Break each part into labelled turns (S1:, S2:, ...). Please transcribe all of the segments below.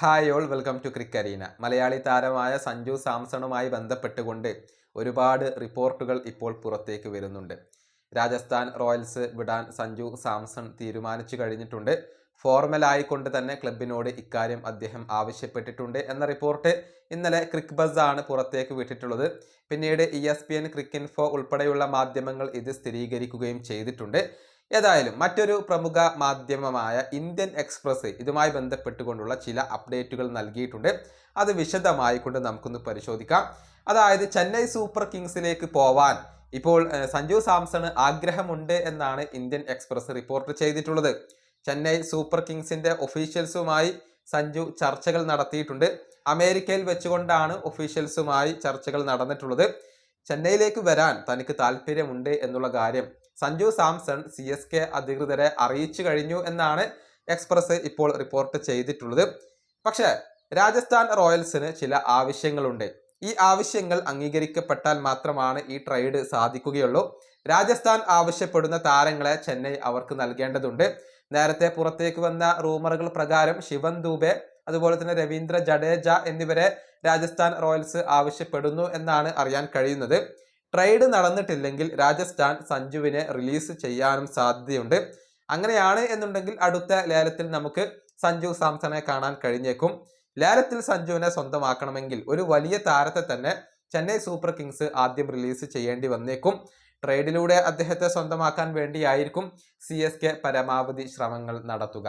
S1: Hi all welcome to ക്രിക്കരീന മലയാളി താരമായ സഞ്ജു സാംസണുമായി ബന്ധപ്പെട്ടുകൊണ്ട് ഒരുപാട് റിപ്പോർട്ടുകൾ ഇപ്പോൾ പുറത്തേക്ക് വരുന്നുണ്ട്. രാജസ്ഥാൻ റോയൽസ് വിടാൻ സഞ്ജു സാംസൺ തീരുമാനിച്ചു കഴിഞ്ഞിട്ടുണ്ട്. ഫോർമൽ ആയിക്കൊണ്ട് തന്നെ ക്ലബിനോട് ഇക്കാര്യം അദ്ദേഹം ആവശ്യപ്പെട്ടിട്ടുണ്ട് എന്ന റിപ്പോർട്ട് ഇന്നലെ ക്രിക്ക് ആണ് പുറത്തേക്ക് വിട്ടിട്ടുള്ളത്. പിന്നീട് E S P N Cricinfo ഉൾപ്പെടെയുള്ള മാധ്യമങ്ങൾ ഇത് സ്ഥിരീകരിക്കുകയും ചെയ്തിട്ടുണ്ട്. ഏതായാലും മറ്റൊരു പ്രമുഖ മാധ്യമമായ ഇന്ത്യൻ എക്സ്പ്രസ് ഇതുമായി ബന്ധപ്പെട്ടുകൊണ്ടുള്ള ചില അപ്ഡേറ്റുകൾ നൽകിയിട്ടുണ്ട്. അത് വിശദമായി കൊണ്ട് നമുക്കൊന്ന് പരിശോധിക്കാം. അതായത് ചെന്നൈ സൂപ്പർ കിങ്സിലേക്ക് പോവാൻ ഇപ്പോൾ സഞ്ജു സാംസണ് ആഗ്രഹമുണ്ട് എന്നാണ് ഇന്ത്യൻ എക്സ്പ്രസ് റിപ്പോർട്ട് ചെയ്തിട്ടുള്ളത്. ചെന്നൈ സൂപ്പർ കിങ്സിന്റെ ഒഫീഷ്യൽസുമായി സഞ്ജു ചർച്ചകൾ നടത്തിയിട്ടുണ്ട്. അമേരിക്കയിൽ വെച്ചുകൊണ്ടാണ് ഒഫീഷ്യൽസുമായി ചർച്ചകൾ നടന്നിട്ടുള്ളത്. ചെന്നൈയിലേക്ക് വരാൻ തനിക്ക് താല്പര്യമുണ്ട് എന്നുള്ള കാര്യം Sanju Samson C S K അധികൃതരെ അറിയിച്ചു കഴിഞ്ഞു എന്നാണ് എക്സ്പ്രസ് ഇപ്പോൾ റിപ്പോർട്ട് ചെയ്തിട്ടുള്ളത്. പക്ഷേ രാജസ്ഥാൻ റോയൽസിന് ചില ആവശ്യങ്ങളുണ്ട്. ഈ ആവശ്യങ്ങൾ അംഗീകരിക്കപ്പെട്ടാൽ മാത്രമാണ് ഈ ട്രേഡ് സാധിക്കുകയുള്ളൂ. രാജസ്ഥാൻ ആവശ്യപ്പെടുന്ന താരങ്ങളെ ചെന്നൈ അവർക്ക് നൽകേണ്ടതുണ്ട്. നേരത്തെ പുറത്തേക്ക് വന്ന റൂമറുകൾ പ്രകാരം ശിവൻ ദൂബെ അതുപോലെ തന്നെ രവീന്ദ്ര ജഡേജ എന്നിവരെ രാജസ്ഥാൻ റോയൽസ് ആവശ്യപ്പെടുന്നു എന്നാണ് അറിയാൻ കഴിയുന്നത്. ട്രേഡ് നടന്നിട്ടില്ലെങ്കിൽ രാജസ്ഥാൻ സഞ്ജുവിനെ റിലീസ് ചെയ്യാനും സാധ്യതയുണ്ട്. അങ്ങനെയാണ് എന്നുണ്ടെങ്കിൽ അടുത്ത ലേലത്തിൽ നമുക്ക് സഞ്ജു സാംസണെ കാണാൻ കഴിഞ്ഞേക്കും. ലേലത്തിൽ സഞ്ജുവിനെ സ്വന്തമാക്കണമെങ്കിൽ ഒരു വലിയ താരത്തെ തന്നെ ചെന്നൈ സൂപ്പർ കിങ്സ് ആദ്യം റിലീസ് ചെയ്യേണ്ടി വന്നേക്കും. ട്രേഡിലൂടെ അദ്ദേഹത്തെ സ്വന്തമാക്കാൻ വേണ്ടിയായിരിക്കും സി എസ് കെ പരമാവധി ശ്രമങ്ങൾ നടത്തുക.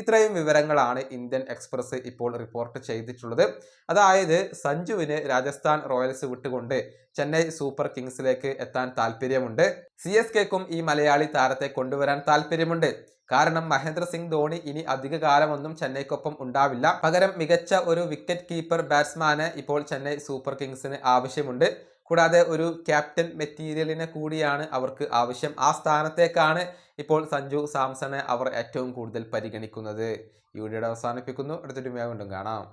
S1: ഇത്രയും വിവരങ്ങളാണ് ഇന്ത്യൻ എക്സ്പ്രസ് ഇപ്പോൾ റിപ്പോർട്ട് ചെയ്തിട്ടുള്ളത്. അതായത് സഞ്ജുവിന് രാജസ്ഥാൻ റോയൽസ് വിട്ടുകൊണ്ട് ചെന്നൈ സൂപ്പർ കിങ്സിലേക്ക് എത്താൻ താല്പര്യമുണ്ട് സി എസ് കെക്കും ഈ മലയാളി താരത്തെ കൊണ്ടുവരാൻ താല്പര്യമുണ്ട് കാരണം മഹേന്ദ്ര സിംഗ് ധോണി ഇനി അധിക കാലമൊന്നും ചെന്നൈക്കൊപ്പം ഉണ്ടാവില്ല. പകരം മികച്ച ഒരു വിക്കറ്റ് കീപ്പർ ബാറ്റ്സ്മാന് ഇപ്പോൾ ചെന്നൈ സൂപ്പർ കിങ്സിന് ആവശ്യമുണ്ട്. കൂടാതെ ഒരു ക്യാപ്റ്റൻ മെറ്റീരിയലിനെ കൂടിയാണ് അവർക്ക് ആവശ്യം. ആ സ്ഥാനത്തേക്കാണ് ഇപ്പോൾ സഞ്ജു സാംസണെ അവർ ഏറ്റവും കൂടുതൽ പരിഗണിക്കുന്നത്. ഈ വീഡിയോയുടെ അവസാനിപ്പിക്കുന്നു. അടുത്തൊരു വീണ്ടും കാണാം.